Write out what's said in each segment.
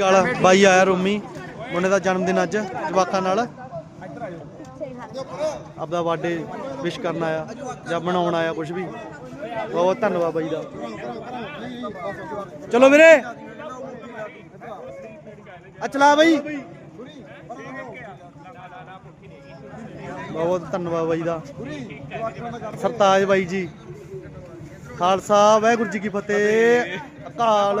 ਅਕਾਲ ਬਾਈ ਆਇਆ ਰੋਮੀ, ਮੁੰਡੇ ਦਾ ਜਨਮ ਦਿਨ ਅੱਜ, ਜਵਾਕਾਂ ਨਾਲ। ਆਪਦਾ ਬਰਥਡੇ ਵਿਸ਼ ਕਰਨ ਆਇਆ ਜਾਂ ਮਨਾਉਣ ਆਇਆ ਕੁਝ ਵੀ। ਬਹੁਤ ਧੰਨਵਾਦ ਬਾਈ ਦਾ। ਚਲੋ ਵੀਰੇ। ਆ ਚਲਾ ਬਾਈ। ਬਹੁਤ ਧੰਨਵਾਦ ਬਾਈ ਦਾ। ਸਰਤਾਜ ਬਾਈ ਜੀ। ਖਾਲਸਾ, ਵਾਹਿਗੁਰੂ ਜੀ ਕੀ ਫਤਿਹ। ਅਕਾਲ।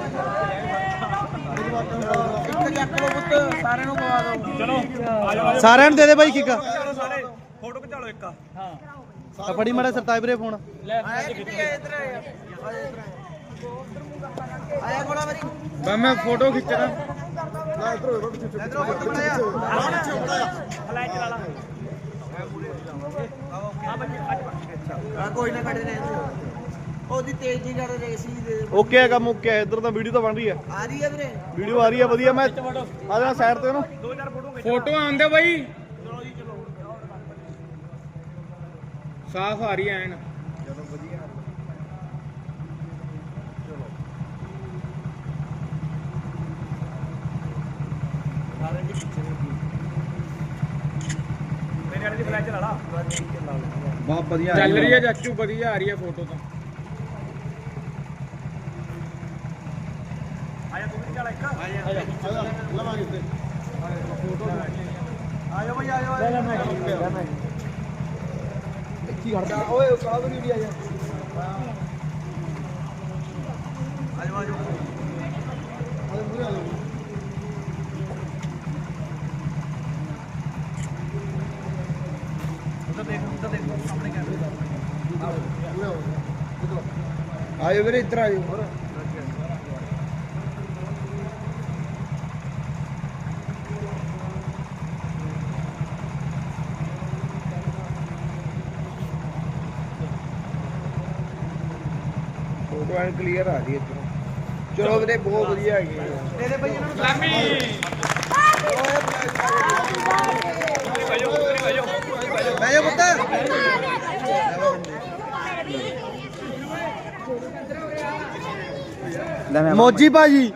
ਸਾਰਿਆਂ ਨੂੰ ਪਵਾ ਦਿਓ। ਸਾਰਿਆਂ ਨੂੰ ਦੇ ਦੇ ਬਾਈ ਕਿੱਕ। ਸਾਰੇ। ਫੋਟੋ ਖਿਚਾ ਲਓ ਇੱਕ। ਆ ਫੜੀ ਮਾੜਾ ਸਰਤਾਜ ਵੀਰੇ ਫੋਨ। ਇੱਧਰ ਆਇਆ ਕੋੜਾ ਮਰੀ ਮੈਂ ਫੋਟੋ ਖਿੱਚਣਾ ਨਾ ਇੱਧਰ ਹੋਏ ਇੱਧਰ ਫੋਟੋ ਬਣਾਇਆ ਫਲੈਸ਼ ਚਲਾ ਲਾ ਆ। ਕੋਈ ਨਾ ਕੱਢ ਦੇ ਉਹਦੀ ਤੇਜ਼ੀ ਕਰ ਦੇ ਸੀ ਦੇ ਓਕੇ ਹੈ ਕੰਮ ਓਕੇ ਹੈ ਇੱਧਰ ਤਾਂ ਵੀਡੀਓ ਤਾਂ ਬਣ ਰਹੀ ਹੈ ਆ ਰਹੀ ਹੈ ਵੀਰੇ। ਵੀਡੀਓ ਆ ਰਹੀ ਹੈ ਵਧੀਆ। ਮੈਂ ਆ ਜਾਣਾ ਸਾਈਡ ਤੇ ਉਹਨੂੰ। ਫੋਟੋ ਆਉਂਦੇ ਬਾਈ। ਸਾਫ਼ ਆ ਰਹੀ ਐਨ। ਬਹੁਤ ਵਧੀਆ। ਚੱਲ। ਰਹੀ ਹੈ ਚਾਚੂ ਵਧੀਆ ਆ ਰਹੀ ਹੈ ਫੋਟੋ ਤਾਂ। ਆਜੋ ਬਈ ਆਜੋ ਕੀ ਕਰਦਾ ਓਏ ਕਾਲਾ ਵੀ ਆਇਆ ਆਜੋ ਆਜੋ ਆਜੋ ਮੂਰੇ ਆਜੋ ਉਧਰ ਦੇਖ ਉਧਰ ਦੇਖ ਸਾਹਮਣੇ ਕੈਮਰੇ ਆਜੋ ਵੀਰੇ, ਇੱਧਰ ਆਜੋ ਫੋਟੋ ਐਨ ਕਲੀਅਰ ਆ ਰਹੀ ਹੈ ਇੱਧਰੋਂ। ਚਲੋ ਵੀਰੇ ਬਹੁਤ ਵਧੀਆ ਹੈਗੀ ਤੇਰੇ ਬਈ ਇਹਨਾਂ ਨੂੰ ਬੈਜੋ ਪੁੱਤ ਮੋਜੀ ਭਾਜੀ।